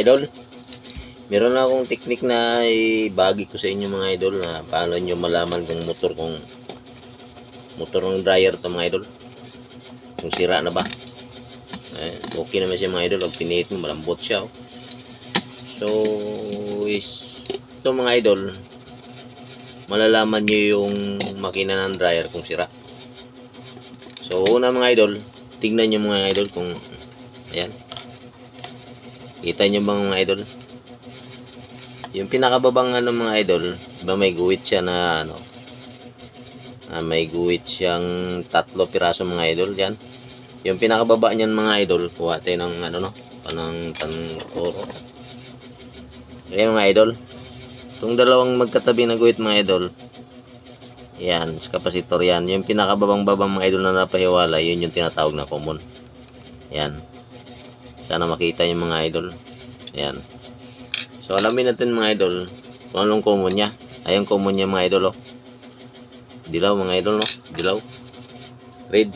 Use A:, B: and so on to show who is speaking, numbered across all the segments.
A: idol. Meron na akong technique na ibagi ko sa inyo mga idol na paano nyo malaman kung motor kung motor ng dryer to mga idol. Kung sira na ba. Eh, okay naman siya mga idol. Pag pinihit mo, malambot siya. Oh. So, is, ito mga idol, malalaman nyo yung makina ng dryer kung sira. So, una mga idol, tingnan nyo mga idol kung, ayan. Kita nyo bang mga idol? Yung pinakababang ano mga idol, ba may guwit siya na ano, ah, may guwit siyang tatlo piraso mga idol yan. Yung pinakababa niyan mga idol, kuha tayo ng ano no, panang pantoro. Ayan mga idol. Itong dalawang magkatabi na guhit mga idol. Yan, sa kapasitor yan. Yung pinakababang-babang mga idol na napahiwala, yun yung tinatawag na common. Yan. Sana makita yung mga idol. Yan. So, alamin natin mga idol kung anong common niya. Ayun common niya mga idol, oh. Dilaw mga idol, no? Dilaw. Red.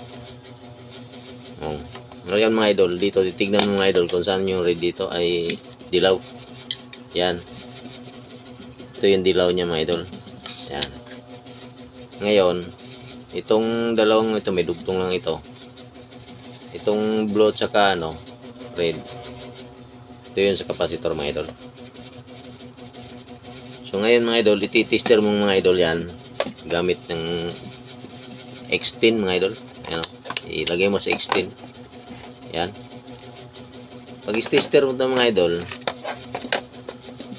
A: Oh. Ngayon mga idol, dito titignan mo mga idol kung saan yung red dito ay dilaw. Yan. Ito yung dilaw niya mga idol. Yan. Ngayon, itong dalawang ito, may dugtong lang ito. Itong blue at saka ano, red. Ito yun sa capacitor mga idol. So ngayon mga idol, ititester mo mga idol yan gamit ng X10 mga idol. Yan o. Ilagay mo sa X10. Yan. Pag tester mo ito mga idol,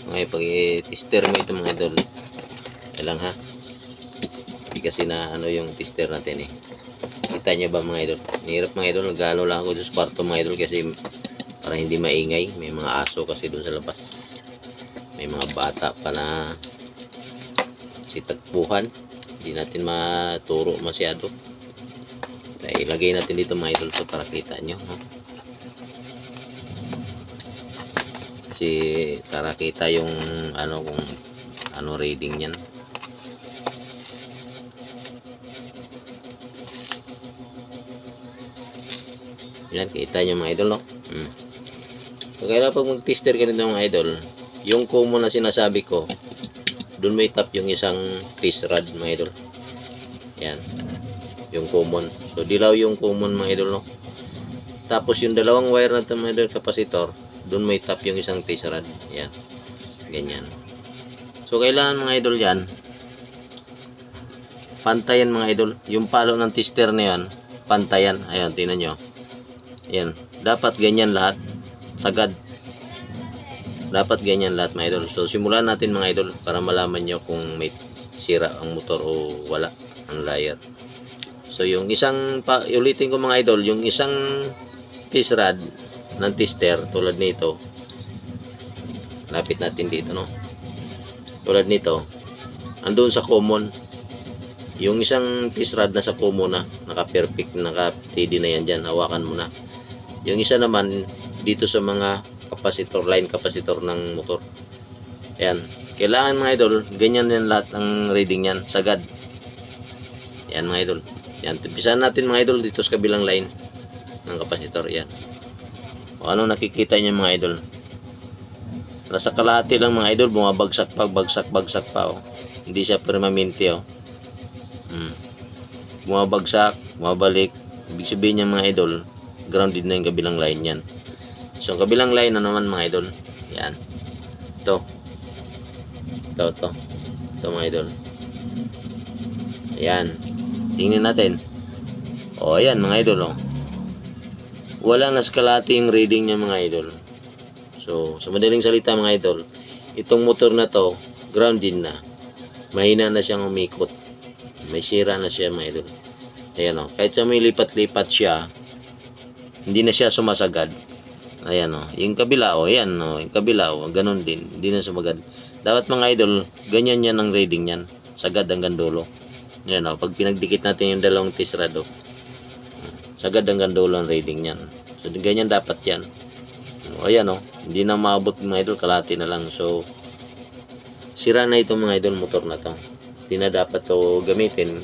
A: ngayon pag i-tester mo ito mga idol, kailang ha. Hindi kasi na ano yung tester natin eh. Kita nyo ba mga idol? Mahirap mga idol, nagano lang ako sa kwarto mga idol kasi para hindi maingay. May mga aso kasi doon sa labas. May mga bata pa na sitagpuhan. Hindi natin maturo masyado. Kaya ilagay natin dito mga idol to para kita nyo. No? Kasi para kita yung ano kung ano reading niyan. Yan, kita nyo mga idol, no? Hmm. So, kaya pag mag-tester ka nito mga idol, yung common na sinasabi ko, doon may tap yung isang test rod mga idol. Yan. Yung common. So, dilaw yung common mga idol, no? Tapos yung dalawang wire na ito mga idol, capacitor, doon may tap yung isang test rod. Yan. Ganyan. So, kailangan mga idol yan, pantayan mga idol. Yung palo ng tester na yan, pantayan. Ayan, tingnan nyo. Ayan. Dapat ganyan lahat. Sagad. Dapat ganyan lahat mga idol. So, simulan natin mga idol para malaman nyo kung may sira ang motor o wala ang liar. So, yung isang, pa, ulitin ko mga idol, yung isang test rod ng tester tulad nito, lapit natin dito, no? Tulad nito, andun sa common, yung isang test rod na sa common na, naka-perfect, naka-TD na yan dyan, hawakan mo na. Yung isa naman, dito sa mga kapasitor, line kapasitor ng motor. Ayan. Kailangan mga idol, ganyan din lahat ang reading yan, sagad. Yan mga idol. Yan, timpisan natin mga idol dito sa kabilang line ng kapasitor. Yan. O ano nakikita niyo mga idol? Nasa kalahati lang mga idol, bumabagsak pa, bagsak, bagsak pa. Oh. Hindi siya permanente. Oh. Hmm. Bumabagsak, bumabalik. Ibig sabihin niya mga idol, grounded na yung kabilang line yan. So, ang kabilang line na naman mga idol. Yan. Ito. Ito, ito. Ito mga idol. Ayan. Tingnan natin. O, ayan mga idol. Oh. Walang naskalati yung reading niya mga idol. So, sa madaling salita mga idol, itong motor na to, grounded na. Mahina na siyang umikot. May sira na siya mga idol. Ayan o. Kahit sa may lipat-lipat siya, hindi na siya sumasagad. Ayan o. Yung kabila o. Ayan o. Yung kabila o. Ganun din. Hindi na sumagad. Dapat mga idol, ganyan yan ang reading yan. Sagad hanggang dulo. Ayan o. Pag pinagdikit natin yung dalawang tisrado, sagad hanggang dulo ang reading yan. So, ganyan dapat yan. O, ayan o. Hindi na maabot mga idol. Kalati na lang. So, sira na itong mga idol motor na to. Hindi na dapat to gamitin.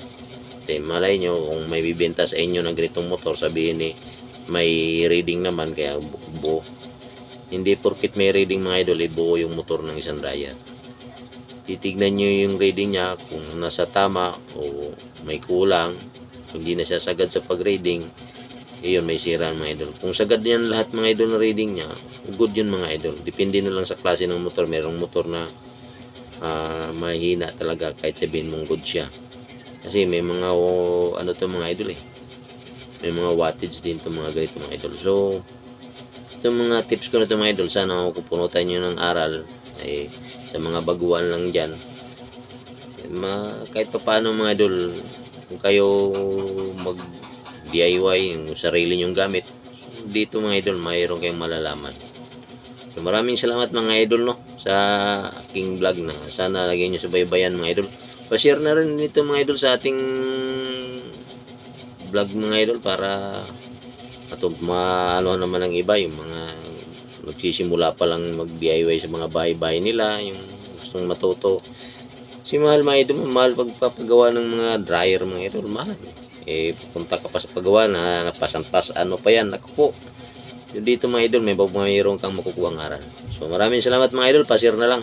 A: Malay nyo kung may bibenta sa inyo ng ganitong motor, sabihin ni may reading naman kaya bu- buo. Hindi porkit may reading mga idol, ibuo yung motor ng isang dryer. Titignan nyo yung reading niya kung nasa tama o may kulang. Kung hindi na siya sagad sa pag-reading, iyon may sira mga idol. Kung sagad yan lahat mga idol na reading niya, good yun mga idol. Depende na lang sa klase ng motor. Merong motor na ah, mahina talaga kahit sabihin mong good siya. Kasi may mga oh, ano to mga idol eh. May mga wattage din to mga ganito mga idol. So, itong mga tips ko na to mga idol, sana makupunutan nyo ng aral eh, sa mga baguhan lang dyan. Ma, kahit pa paano mga idol, kung kayo mag DIY, yung sarili nyong gamit, dito mga idol, mayroon kayong malalaman. So, maraming salamat mga idol no sa aking vlog na sana lagyan nyo sa baybayan mga idol. Pa-share na rin nito mga idol sa ating vlog mga idol para ato maano naman ang iba yung mga nagsisimula pa lang mag DIY sa mga bahay-bahay nila yung gustong matuto. Si mahal mga idol mahal pagpapagawa ng mga dryer mga idol mahal. Eh pupunta ka pa sa paggawa na pasampas ano pa yan ako po. So, dito mga idol may mayroon kang makukuha ng aral. So maraming salamat mga idol. Pa-share na lang